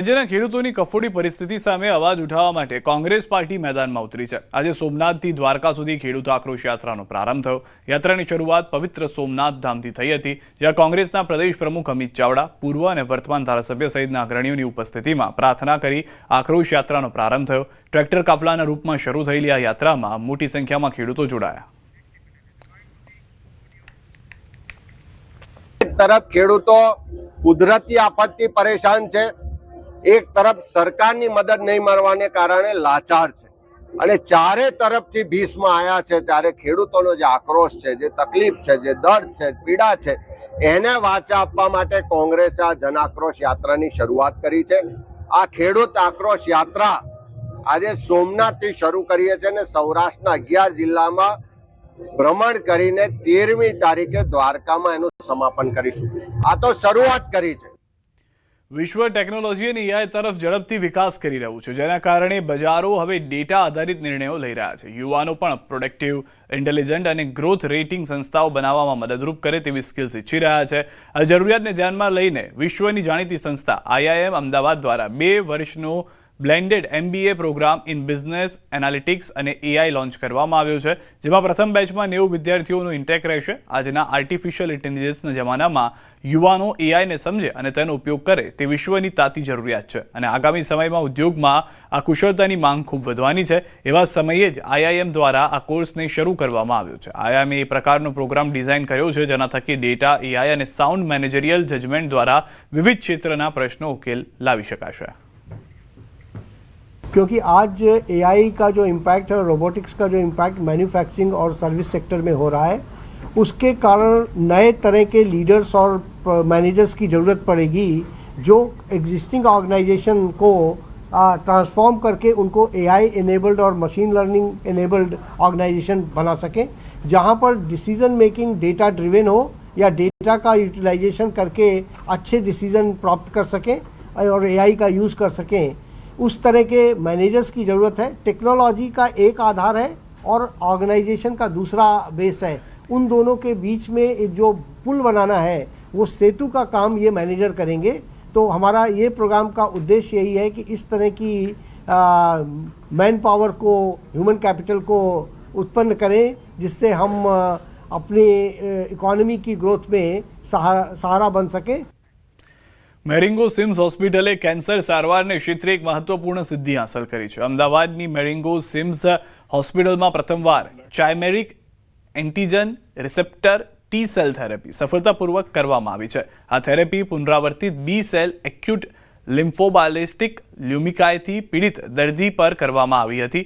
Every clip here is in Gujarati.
રાજ્યના ખેડૂતોની કફોડી પરિસ્થિતિ સામે અવાજ ઉઠાવવા માટે કોંગ્રેસ પાર્ટી મેદાનમાં ઉતરી છે. આજે સોમનાથથી દ્વારકા સુધી ખેડૂત આક્રોશ યાત્રાનો પ્રારંભ થયો. યાત્રાની શરૂઆત પવિત્ર સોમનાથ ધામથી થઈ હતી, જ્યાં કોંગ્રેસના પ્રદેશ પ્રમુખ અમિત ચાવડા, પૂર્વ અને વર્તમાન ધારાસભ્ય સહિતના અગ્રણીઓની ઉપસ્થિતિમાં પ્રાર્થના કરી આક્રોશ યાત્રાનો પ્રારંભ થયો. ટ્રેક્ટર કાફલાના રૂપમાં શરૂ થયેલી આ યાત્રામાં મોટી સંખ્યામાં ખેડૂતો જોડાયા. તરફ ખેડૂતો કુદરતી આફતથી પરેશાન છે એક તરફ સરકારની મદદ નહીં મળવાને કારણે લાચાર છે. અને ચારે તરફથી ભીષમાં આવ્યા છે ત્યારે ખેડૂતોનો જે આક્રોશ છે, જે તકલીફ છે, જે દર્દ છે, પીડા છે, એને વાચા આપવા માટે કોંગ્રેસે આ જન આક્રોશ યાત્રાની શરૂઆત કરી છે. આ ખેડૂત આક્રોશ યાત્રા આજે સોમનાથથી શરૂ કરીએ છીએ અને સૌરાષ્ટ્રના અગિયાર જિલ્લામાં ભ્રમણ કરીને તેરમી તારીખે દ્વારકામાં એનું સમાપન કરીશું. આ તો શરૂઆત કરી છે. વિશ્વ ટેકનોલોજી અને એઆઈ તરફ ઝડપથી વિકાસ કરી રહ્યું છે, જેના કારણે બજારો હવે ડેટા આધારિત નિર્ણયો લઈ રહ્યા છે. યુવાનો પણ પ્રોડક્ટિવ ઇન્ટેલિજન્ટ અને ગ્રોથ રેટિંગ સંસ્થાઓ બનાવવામાં મદદરૂપ કરે તેવી સ્કિલ્સ ઈચ્છી રહ્યા છે. આ જરૂરિયાતને ધ્યાનમાં લઈને વિશ્વની જાણીતી સંસ્થા આઈઆઈએમ અમદાવાદ દ્વારા બે વર્ષનો blended MBA programme in business, analytics અને એઆઈ લોન્ચ કરવામાં આવ્યો છે, જેમાં પ્રથમ બેચમાં નેવું વિદ્યાર્થીઓનું ઇન્ટેક રહેશે. આજના આર્ટિફિશિયલ ઇન્ટેલિજન્સના જમાનામાં યુવાનો એઆઈને સમજે અને તેનો ઉપયોગ કરે તે વિશ્વની તાતી જરૂરિયાત છે. અને આગામી સમયમાં ઉદ્યોગમાં આ કુશળતાની માંગ ખૂબ વધવાની છે. એવા સમયે જ આઈઆઈએમ દ્વારા આ કોર્સને શરૂ કરવામાં આવ્યો છે. આઈઆઈએમે એ પ્રકારનો પ્રોગ્રામ ડિઝાઇન કર્યો છે, જેના થકી ડેટા એઆઈ અને સાઉન્ડ મેનેજરિયલ જજમેન્ટ દ્વારા વિવિધ ક્ષેત્રના પ્રશ્નો ઉકેલ લાવી શકાશે. क्योंकि आज एआई का जो इम्पैक्ट है रोबोटिक्स का जो इम्पैक्ट मैन्युफैक्चरिंग और सर्विस सेक्टर में हो रहा है, उसके कारण नए तरह के लीडर्स और मैनेजर्स की ज़रूरत पड़ेगी जो एग्जिस्टिंग ऑर्गेनाइजेशन को ट्रांसफॉर्म करके उनको एआई इनेबल्ड और मशीन लर्निंग इनेबल्ड ऑर्गेनाइजेशन बना सकें, जहाँ पर डिसीज़न मेकिंग डेटा ड्रिवेन हो या डेटा का यूटिलाइजेशन करके अच्छे डिसीज़न प्राप्त कर सकें और एआई का यूज़ कर सकें। उस तरह के मैनेजर्स की ज़रूरत है। टेक्नोलॉजी का एक आधार है और ऑर्गेनाइजेशन का दूसरा बेस है। उन दोनों के बीच में जो पुल बनाना है, वो सेतु का काम ये मैनेजर करेंगे। तो हमारा ये प्रोग्राम का उद्देश्य यही है कि इस तरह की मैन पावर को ह्यूमन कैपिटल को उत्पन्न करें, जिससे हम अपनी इकोनॉमी की ग्रोथ में सहारा सहारा बन सकें। મેરિંગો સિમ્સ હોસ્પિટલે કેન્સર સારવારને ક્ષેત્રે એક મહત્વપૂર્ણ સિદ્ધિ હાંસલ કરી છે. અમદાવાદની મેરિંગો સિમ્સ હોસ્પિટલમાં પ્રથમવાર chimeric antigen receptor T cell therapy સફળતાપૂર્વક કરવામાં આવી છે. આ થેરેપી પુનરાવર્તિત બી સેલ એક્યુટ લિમ્ફોબાલિસ્ટિક લ્યુમિકાયથી પીડિત દર્દી પર કરવામાં આવી હતી.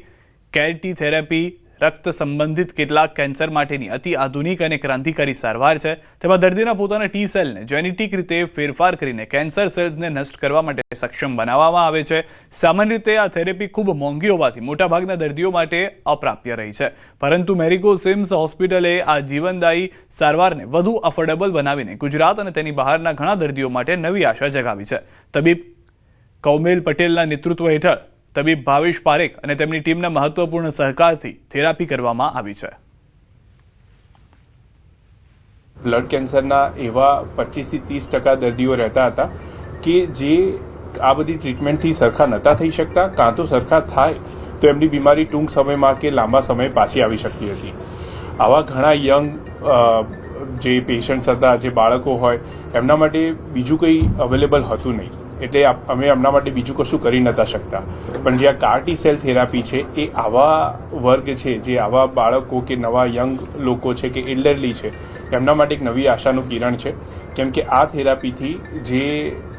કેરટી થેરેપી રક્ત સંબંધિત કેટલાક કેન્સર માટેની અતિ આધુનિક અને ક્રાંતિકારી સારવાર છે. તેમાં દર્દીના પોતાના ટી સેલને જેનેટિક રીતે ફેરફાર કરીને કેન્સર સેલ્સને નષ્ટ કરવા માટે સક્ષમ બનાવવામાં આવે છે. સામાન્ય રીતે આ થેરેપી ખૂબ મોંઘી હોવાથી મોટાભાગના દર્દીઓ માટે અપ્રાપ્ય રહી છે. પરંતુ મેરિગો સિમ્સ હોસ્પિટલે આ જીવનદાયી સારવારને વધુ અફોર્ડેબલ બનાવીને ગુજરાત અને તેની બહારના ઘણા દર્દીઓ માટે નવી આશા જગાવી છે. તબીબ કૌમેલ પટેલના નેતૃત્વ હેઠળ તબીબ ભાવેશ પારેખ અને તેમની ટીમના મહત્વપૂર્ણ સહકારથી થેરાપી કરવામાં આવી છે. બ્લડ કેન્સરના એવા પચીસથી ત્રીસ ટકા દર્દીઓ રહેતા હતા કે જે આ બધી ટ્રીટમેન્ટથી સરખા નહોતા થઈ શકતા, કાં તો સરખા થાય તો એમની બીમારી ટૂંક સમયમાં કે લાંબા સમય પાછી આવી શકતી હતી. આવા ઘણા યંગ જે પેશન્ટ્સ હતા, જે બાળકો હોય, એમના માટે બીજું કંઈ અવેલેબલ હતું નહીં. એટલે અમે એમના માટે બીજું કશું કરી નતા શકતા. પણ જે આ કાર્ટી સેલ થેરાપી છે, એ આવા વર્ગ છે, જે આવા બાળકો કે નવા યંગ લોકો છે કે એલ્ડરલી છે એમના માટે એક નવી આશાનું કિરણ છે. કેમ કે આ થેરાપીથી જે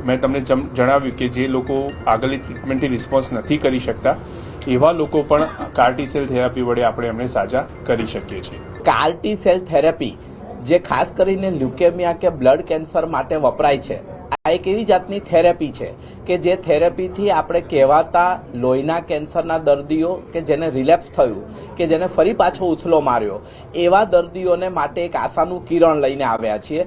મેં તમને જણાવ્યું કે જે લોકો આગળની ટ્રીટમેન્ટથી રિસ્પોન્સ નથી કરી શકતા, એવા લોકો પણ કાર્ટી સેલ થેરાપી વડે આપણે એમને સાજા કરી શકીએ છીએ. કાર્ટી સેલ થેરાપી, જે ખાસ કરીને લ્યુકેમિયા કે બ્લડ કેન્સર માટે વપરાય છે એક એવી જાતની થેરેપી છે કે જે થેરેપીથી આપણે કહેવાતા લોહીના કેન્સરના દર્દીઓ કે જેને રિલેપ્સ થયું, કે જેને ફરી પાછો ઉથલો માર્યો, એવા દર્દીઓને માટે એક આશાનું કિરણ લઈને આવ્યા છીએ.